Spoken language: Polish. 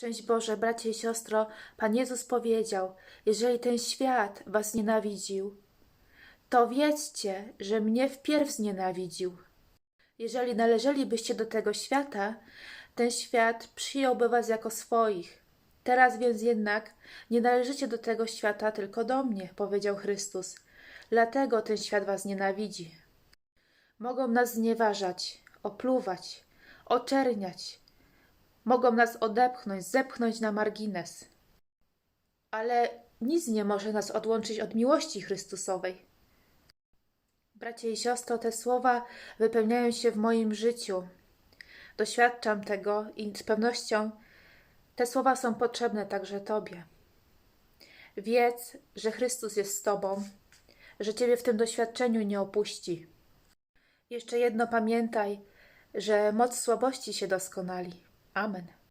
Szczęść Boże, bracie i siostro, Pan Jezus powiedział: Jeżeli ten świat was nienawidził, to wiedzcie, że mnie wpierw znienawidził. Jeżeli należelibyście do tego świata, ten świat przyjąłby was jako swoich. Teraz więc jednak nie należycie do tego świata, tylko do mnie, powiedział Chrystus. Dlatego ten świat was nienawidzi. Mogą nas znieważać, opluwać, oczerniać, mogą nas odepchnąć, zepchnąć na margines. Ale nic nie może nas odłączyć od miłości Chrystusowej. Bracie i siostro, te słowa wypełniają się w moim życiu. Doświadczam tego i z pewnością te słowa są potrzebne także Tobie. Wiedz, że Chrystus jest z Tobą, że Ciebie w tym doświadczeniu nie opuści. Jeszcze jedno pamiętaj, że moc słabości się doskonali. Amen.